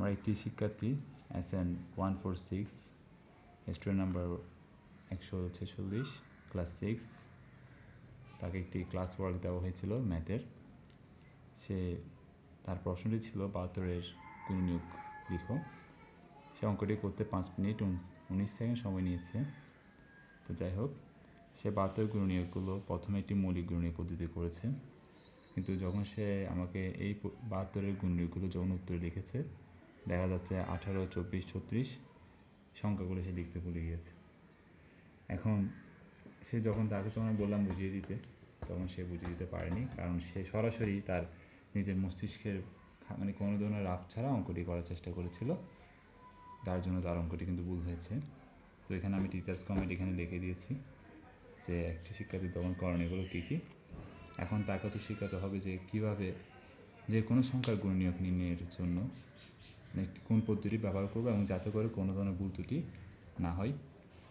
আমরা একটি শিক্ষার্থী S N one four six student number একশো ছেচল্লিশ ক্লাস সিক্স তাকে একটি ক্লাস ওয়ার্ক দেওয়া হয়েছিল ম্যাথের সে তার প্রশ্নটি ছিল বাহাত্তরের গুণনীয়ক লিখো। সে অঙ্কটি করতে পাঁচ মিনিট উনিশ সেকেন্ড সময় নিয়েছে। তো যাই হোক, সে বাহাত্তর গুণনীয়কগুলো প্রথমে একটি মৌলিক গুণনীয় পদ্ধতি করেছে। কিন্তু যখন সে আমাকে এই বাহাত্তরের গুণনীয়কগুলো যখন উত্তরে লিখেছে দেখা যাচ্ছে আঠারো, চব্বিশ, ছত্রিশ সংখ্যাগুলো সে লিখতে ভুলে গিয়েছে। এখন সে যখন তাকে যখন বললাম বুঝিয়ে দিতে, তখন সে বুঝিয়ে দিতে পারেনি, কারণ সে সরাসরি তার নিজের মস্তিষ্কের মানে কোনো ধরনের রাফ ছাড়া অঙ্কটি করার চেষ্টা করেছিল। তার জন্য তার অঙ্কটি কিন্তু ভুল হয়েছে। তো এখানে আমি টিচার্স কমেন্ট এখানে লিখে দিয়েছি যে একটি শিক্ষার্থী দমন করণীয়গুলো কী কী? এখন তাকে তো শেখাতে হবে যে কীভাবে যে কোনো সংখ্যার গুণনীয়ক নির্ণয়ের জন্য কোন পদ্ধতি ব্যবহার করব এবং যাতে করে কোনো ধরনের ভুল ত্রুটি না হয়,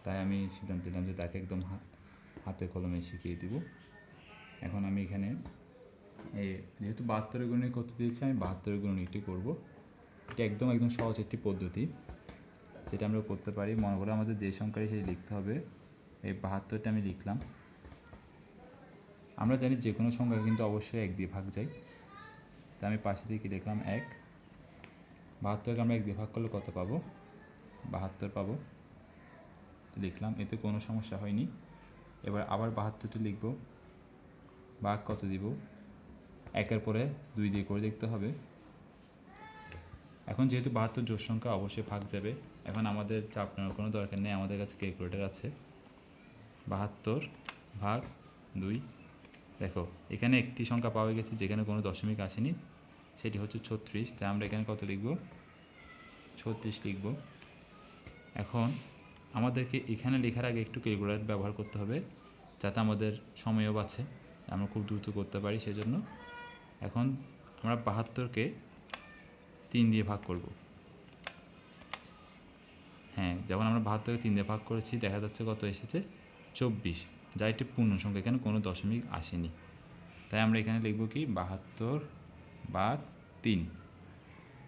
তাই আমি সিদ্ধান্ত নিলাম যে তাকে একদম হাতে কলমে শিখিয়ে দিব। এখন আমি এখানে এই যেহেতু বাহাত্তরের গুণনীয় করতে দিয়েছি, আমি বাহাত্তরের গুণনীয়টি করব। এটা একদম একদম সহজ একটি পদ্ধতি যেটা আমরা করতে পারি। মনে করে আমাদের যে সংখ্যাটি সেটি লিখতে হবে। এই বাহাত্তরটা আমি লিখলাম। আমরা জানি যে কোনো সংখ্যা কিন্তু অবশ্যই এক দিয়ে ভাগ যায়। তা আমি পাশে থেকে লিখলাম এক। বাহাত্তরকে আমরা এক দিয়ে ভাগ করলে কত পাবো? বাহাত্তর পাবো। লিখলাম, এতে কোনো সমস্যা হয়নি। এবার আবার বাহাত্তরটি লিখব। ভাগ কত দিব? একের পরে দুই দিয়ে করে দেখতে হবে। এখন যেহেতু বাহাত্তর জোর সংখ্যা, অবশ্যই ভাগ যাবে। এখন আমাদের চাপ নেওয়ার কোনো দরকার নেই। আমাদের কাছে ক্যালকুলেটার আছে। বাহাত্তর ভাগ দুই, দেখো, এখানে একটি সংখ্যা পাওয়া গেছে যেখানে কোনো দশমিক আসেনি। সেটি হচ্ছে ছত্রিশ, তাই আমরা এখানে কত লিখব? ছত্রিশ লিখব। এখন আমাদেরকে এখানে লেখার আগে একটু ক্যালকুলেটার ব্যবহার করতে হবে, যাতে আমাদের সময়ও বাঁচে, আমরা খুব দ্রুত করতে পারি, সেজন্য এখন আমরা বাহাত্তরকে তিন দিয়ে ভাগ করব। হ্যাঁ যেমন আমরা বাহাত্তরকে তিন দিয়ে ভাগ করেছি, দেখা যাচ্ছে কত এসেছে? চব্বিশ, যা একটি পূর্ণ সংখ্যা এখানে কোনো দশমিক আসেনি। তাই আমরা এখানে লিখব কি? বাহাত্তর বা তিন।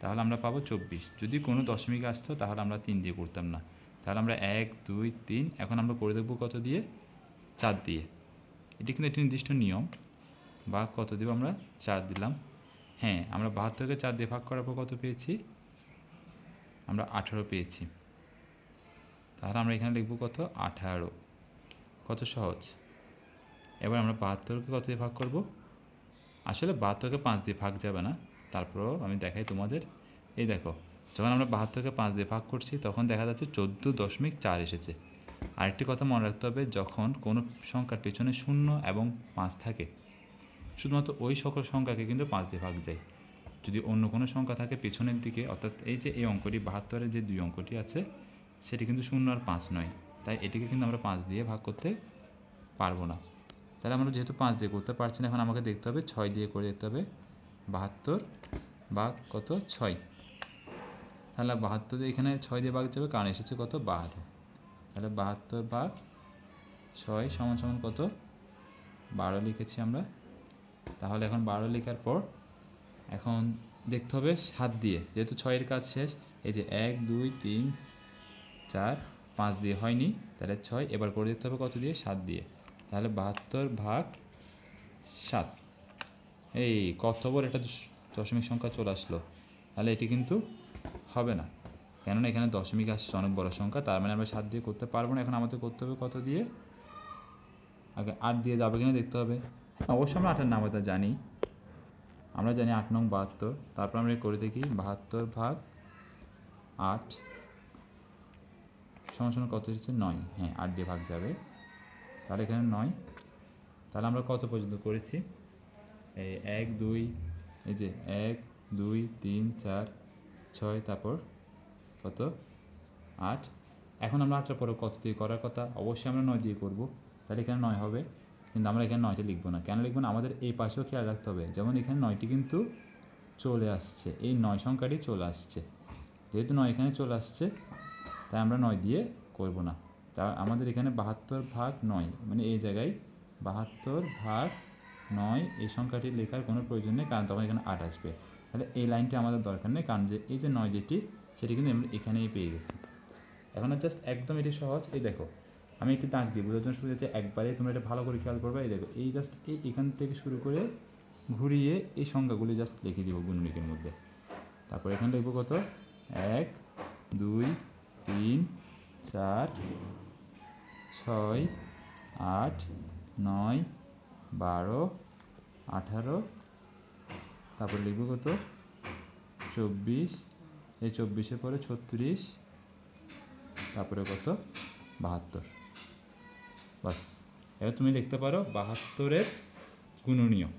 তাহলে আমরা পাবো চব্বিশ। যদি কোনো দশমিক আসতো, তাহলে আমরা তিন দিয়ে করতাম না। তাহলে আমরা এক, দুই, তিন, এখন আমরা করে দেবো কত দিয়ে? চার দিয়ে। এটি কিন্তু একটি নির্দিষ্ট নিয়ম। বা কত দেবো আমরা? চার দিলাম। হ্যাঁ আমরা বাহাত্তরকে চার দিয়ে ভাগ করার পর কত পেয়েছি? আমরা আঠারো পেয়েছি। তাহলে আমরা এখানে লিখব কত? আঠারো। কত সহজ। এবার আমরা বাহাত্তরকে কত দিয়ে ভাগ করব? আসলে বাহাত্তরকে পাঁচ দিয়ে ভাগ যাবে না। তারপরেও আমি দেখাই তোমাদের। এই দেখো, যখন আমরা বাহাত্তরকে পাঁচ দিয়ে ভাগ করছি, তখন দেখা যাচ্ছে চোদ্দ দশমিক চার এসেছে। আরেকটি কথা মনে রাখতে হবে, যখন কোনো সংখ্যার পেছনে শূন্য এবং পাঁচ থাকে, শুধুমাত্র ওই সকল সংখ্যাকে কিন্তু পাঁচ দিয়ে ভাগ যায়। যদি অন্য কোনো সংখ্যা থাকে পেছনের দিকে, অর্থাৎ এই যে এই অঙ্কটি, বাহাত্তরের যে দুই অঙ্কটি আছে, সেটি কিন্তু শূন্য আর পাঁচ নয়। তাই এটিকে কিন্তু আমরা পাঁচ দিয়ে ভাগ করতে পারব না। তাহলে আমরা যেহেতু পাঁচ দিয়ে করতে পারছি না, এখন আমাকে দেখতে হবে ছয় দিয়ে করে দেখতে হবে। বাহাত্তর ভাগ কত? ছয়। তাহলে বাহাত্তর দিয়ে এখানে ছয় দিয়ে ভাগ যাবে কারণ এসেছে কত? বারো তাহলে বাহাত্তর ভাগ ছয় সমান সমান কত? বারো লিখেছি আমরা। তাহলে এখন বারো লেখার পর এখন দেখতে হবে সাত দিয়ে। যেহেতু ছয়ের কাজ শেষ, এই যে এক, দুই, তিন, চার, পাঁচ দিয়ে হয়নি, তাহলে ছয় এবার করে দিতে হবে কত দিয়ে? সাত দিয়ে। তাহলে বাহাত্তর ভাগ সাত। এই কত বড় একটা দশমিক সংখ্যা চলে আসলো? তাহলে এটি কিন্তু হবে না। কেননা এখানে দশমিক আসছে অনেক বড় সংখ্যা, তার মানে আমরা সাত দিয়ে করতে পারব না। এখন আমাদের করতে হবে কত দিয়ে? আগে আট দিয়ে যাবে কিনা দেখতে হবে। অবশ্যই আমরা আটের নামতা জানি। আমরা জানি আট নং বাহাত্তর। তারপর আমরা করে দেখি বাহাত্তর ভাগ আট সমান কত এসেছে? নয়। হ্যাঁ আট দিয়ে ভাগ যাবে। তাহলে এখানে নয়। তাহলে আমরা কত পর্যন্ত করেছি? এই এক, দুই, এই যে এক, দুই, তিন, চার, ছয়, তারপর কত? আট। এখন আমরা আটটার পরে কত দিয়ে করার কথা? অবশ্যই আমরা নয় দিয়ে করব। তাহলে এখানে নয় হবে। কিন্তু আমরা এখানে নয়টা লিখব না। কেন লিখব না? আমাদের এই পাশেও খেয়াল রাখতে হবে। যেমন এখানে নয়টি কিন্তু চলে আসছে। এই নয় সংখ্যাটি চলে আসছে। যেহেতু নয় এখানে চলে আসছে, তাই আমরা নয় দিয়ে করব না। তা আমাদের এখানে বাহাত্তর ভাগ নয় মানে এই জায়গায় বাহাত্তর ভাগ নয়, এই সংখ্যাটি লেখার কোনো প্রয়োজন নেই, কারণ তখন এখানে আট আসবে। তাহলে এই লাইনটি আমাদের দরকার নেই, কারণ যে এই যে নয় যেটি, সেটি কিন্তু আমরা এখানেই পেয়ে গেছি। এখন জাস্ট একদম এটি সহজ, এই দেখো, আমি একটি দাগ দিই বোঝার জন্য শুরু হচ্ছে একবারে তোমরা এটা ভালো করে খেয়াল করবে, এই দেখো, এই জাস্ট এই এখান থেকে শুরু করে ঘুরিয়ে এই সংখ্যাগুলি জাস্ট লিখে দিব গুণনিকের মধ্যে। তারপর এখানে লিখব কত? এক, দুই, তিন চার, ছয়, আট, নয়, বারো, আঠারো, তারপর লিখব কত? চব্বিশ। এই চব্বিশের পরে ছত্রিশ, তারপরে কত? বাহাত্তর। বাস। এবার তুমি লিখতে পারো বাহাত্তরের গুণনীয়ক।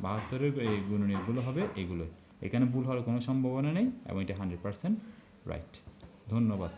বাহাত্তরের এই গুণনীয়কগুলো হবে এগুলো এখানে ভুল হওয়ার কোনো সম্ভাবনা নেই এবং এটা হান্ড্রেড পার্সেন্ট রাইট ধন্যবাদ।